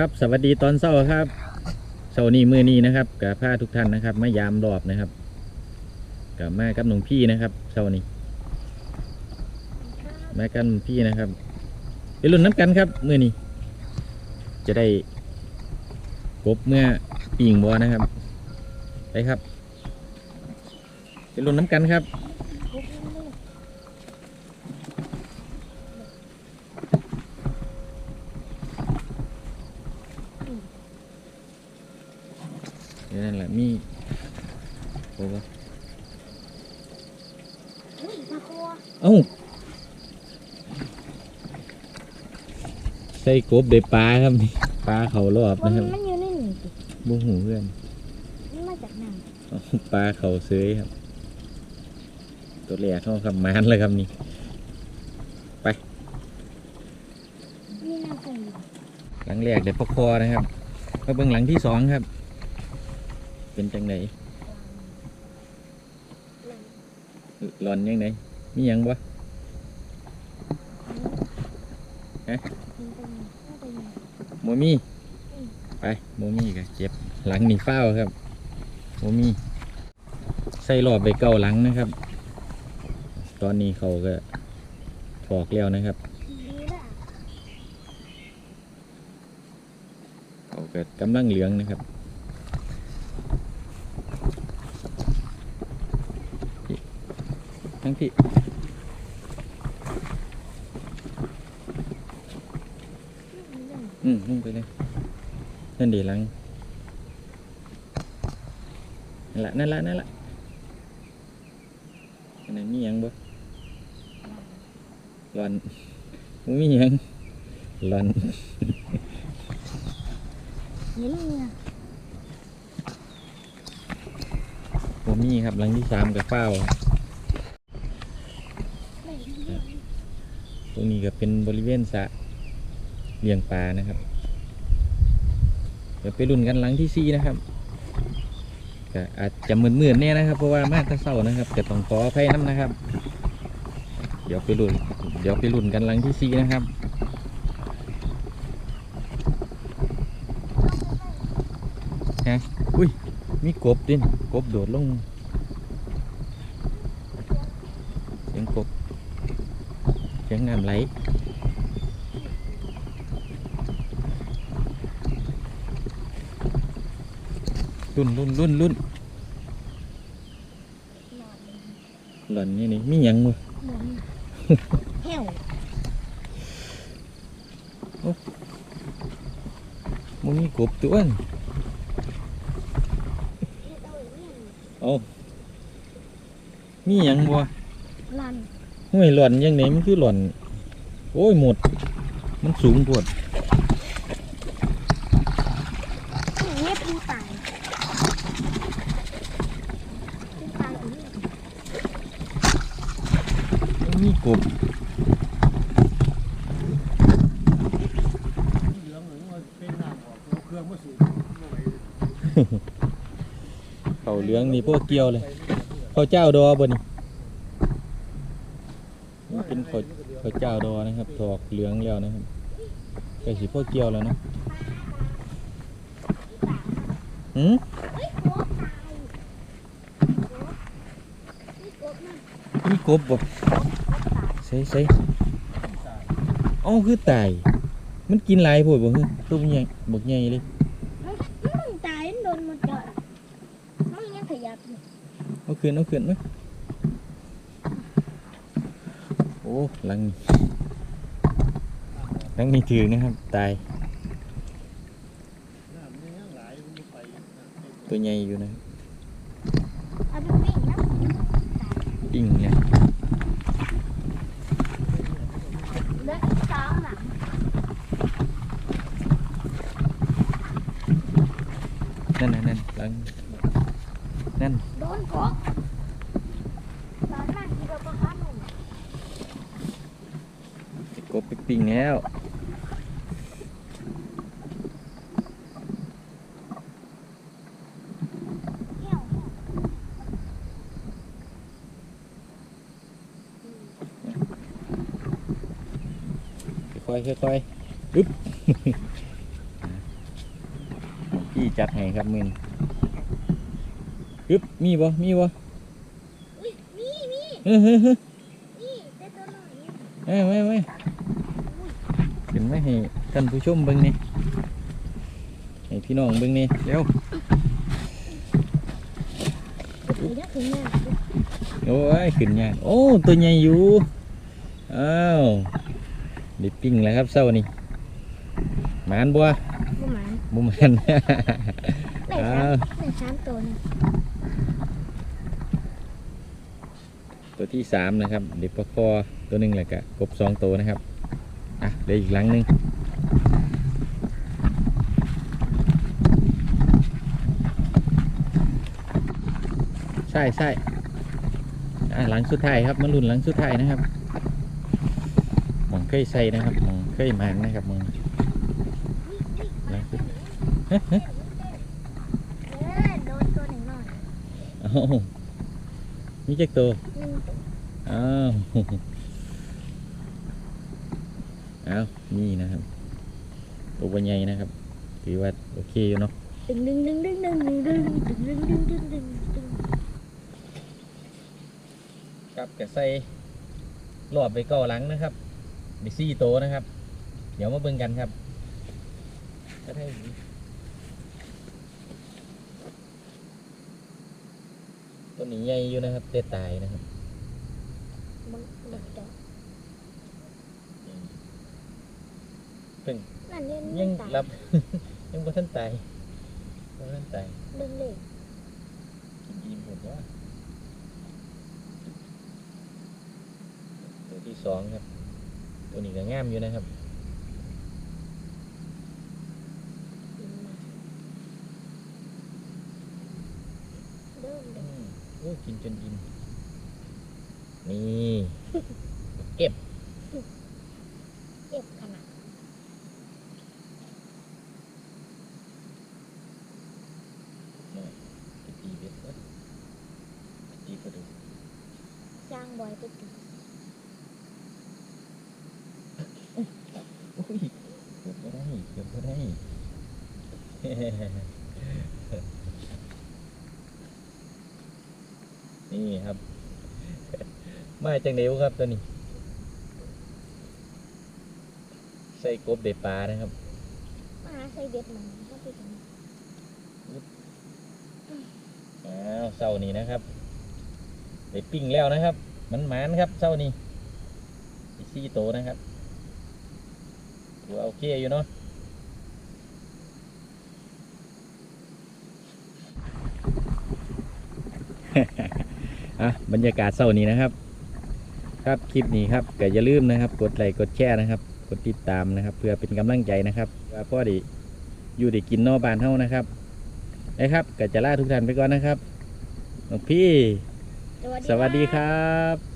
ครับสวัสดีตอนเช้าครับเช้านี้มือนี้นะครับกับพาทุกท่านนะครับมายามรอบนะครับกับแมากับหนุ่งพี่นะครับเช้านี้มากับหนุ่งพี่นะครับไปรุ่นน้ำกันครับมือนี้ จะได้กบเมื่อปิ่งบัวนะครับไปครับไปรุ่นน้ำกันครับ ดี๋ยวนั่นแหละมีโอ้โหอุ้ยมาครัวเอ้าใส่กบได้ปลาครับนี่ปลาเขารอบมันะนครับมันอยู่ในหนึ่งสิบุหูเพื่อนมันมาจากไหนเอาปลาเขาเซยครับ ตัวแรกเข้าคำมานเลยครับนี่มีน้ำใส่อยู่หลังแรกเดี๋ยวพกคอนะครับมาเบื้องหลังที่สองครับ เป็นจังไดหลอนยังไงมีหยังบ่ฮะมันเป็นน่าจะอยู่โมมี่ไปโมมี่ก็เจ็บหลังนี่เฝ้าวครับโมมี่ใส่รอบไปเก้าหลังนะครับ ตอนนี้เขาก็ถอกแล้วนะครับดีละเขาก็กำลังเหลืองนะครับ ทั้งพี่อืมลงไปเลย นั่นดีหลังนั่นละนั่นละนั่นละอันนั้นมีหยังบ่หลอนบ่มีหยังหลอนเห็นเนี่ยผมมีครับหลังที่สามกับเฝ้าว ไม่เห็น ตรงนี้ก็เป็นบริเวณสระเลี้ยงปลานะครับเดี๋ยวไปรุ่นกันหลังที่สี่นะครับก็อาจจะเหมือนเหมือนๆแน่นะครับ เพราะว่ามาแตะเศร้านะครับแต่ต้องขออภัยน้ำนะครับ เดี๋ยวไปรุ่น เดี๋ยวไปรุ่นกันหลังที่สี่นะครับฮะอุ้ยมีกบดินกบโดดลงเสียงกบ เสียงน้ำไหลรุ่นรุ่นรุ่นรุ่นหล่อนนี่นี่มี หยังวะเหมือนแห้วมันมีกบตัวนึงเอามีหยังวะลันห้วยหล่อนยังไงมันคือหล่อน โอ้ยหมด มันสูงปวดเงียบผู้ตายผู้ตายนี่กบเหลืองหรือว่าเป็นน้ำออกเอาเครื่องมเขาเหลืองนี่พวกเกี่ยวเลยเขาเจ้าดอบนี่มัน เป็นเขาเขาเจ้าดอนะครับถอกเหลืองแล้วนะครับใกล้สิพวกเกี่ยวแล้วเนาะหืมนี่กบมันมีกบบ่ใส่ใส่เอ้าคือตายมันกินหลายพวดบ่ฮึตัวมันใหญ่บักใหญ่เลยมันมันตายมันโดนมันเจาะมันยังขยับอยู่เอาขึ้นเอาขึ้นไหม โอ้หลังนี่หลังนี่ถือนะครับ ตายน้ำนี่ยังหลายมันไปตัวใหญ่อยู่นะเอาไปวิ่งนะปิ้งเนี่ยเหลืออีกสองหลังนั่นน่ะนั่นหลังนั่น โดนกบตอนนั้นที่เราประคับหนุ่ม ไอ้ก บไปปิ้งแล้วแห้วค่อยๆค่อยๆอึ๊บพี่จัดให้ครับมือนี้ปึ๊บมีบ่มีบ่อุ้ยมีมีเฮ้ยเฮ้ยเฮ้ยนี่ได้ตัวหน่อยนี่เอ้ยไม่ไม่ขึ้น มาให้ท่านผู้ชมเบิ่งนี่ให้พี่น้องเบิ่งนี่เร็วตัวนี้ถึงเนี่ยโอ้ยขึ้นยากโอ้ตัวใหญ่อยู่อ้าวได้ปิ้งแล้วครับเช้านี่หมานบัวประมาณบุมหันได้อ้าสามวได้สามตัวนะตัวที่สามนะครับเด็กปลาคอตัวหนึ่งแล้วก็กบสองตัวนะครับ อะเหลืออีกหลังหนึ่งใช่ใช่อะหลังสุดท้ายครับมาลุ้นหลังสุดท้ายนะครับหมองเคยใส่นะครับหมองเคยหมันนะครับหมองหลังสุดเออโดนตัวหนึ่งหน่อยเอ้ามีจักตัวหนึ่งตัวอ้าว อ้าวนี่นะครับตัวใหญ่นะครับถือว่าโอเคอยู่เนาะดึงดึงดึงดึงดึงดึงดึงดึงดึงดึงดึงดึงดึงกับกระใส่รอบไปเก้าหลังนะครับมีสี่โตนะครับ เดี๋ยวมาเบิ่งกันครับก็ได้ตัวนี้ใหญ่อยู่นะครับเตะตายนะครับบังบังจอ เพิ่งนั่นเนี่ยยังตายรับ ยังบ่ทันตายบ่ทันตายเบิ่งเลยกินอิ่มหมดว่าตัวที่สองครับ ตัวนี้ก็งามอยู่นะครับเดินอืเดินมโอ้ยกินจนอิ่มนี่ เก็บขนาด ไปตีเบ็ดวะตีกระดูก จ้างบอยไปตี โอ้ย เกือบไม่ได้เกือบไม่ได้นี่ครับมาจากเดวครับตัวนี้ ใส่กบเดปลานะครับมาหาใส่เบ็ดมันก็ไปถึงอ้าวเสานี้นะครับได้ปิ้งแล้วนะครับ มันหมานครับเสานี้อีกสี่โตวนะครับ ถือว่าโอเคอยู่เนาะอะบรรยากาศเสาร์นี้นะครับ ครับคลิปนี้ครับก็อย่าลืมนะครับ กดไลค์กดแชร์นะครับ กดติดตามนะครับ เพื่อเป็นกำลังใจนะครับว่าพ่อไดีอยู่ได้กินนอกบ้านเฮานะครับนะครับก็จะลาทุกท่านไปก่อนนะครับหลวงพี่ สวัสดีครับ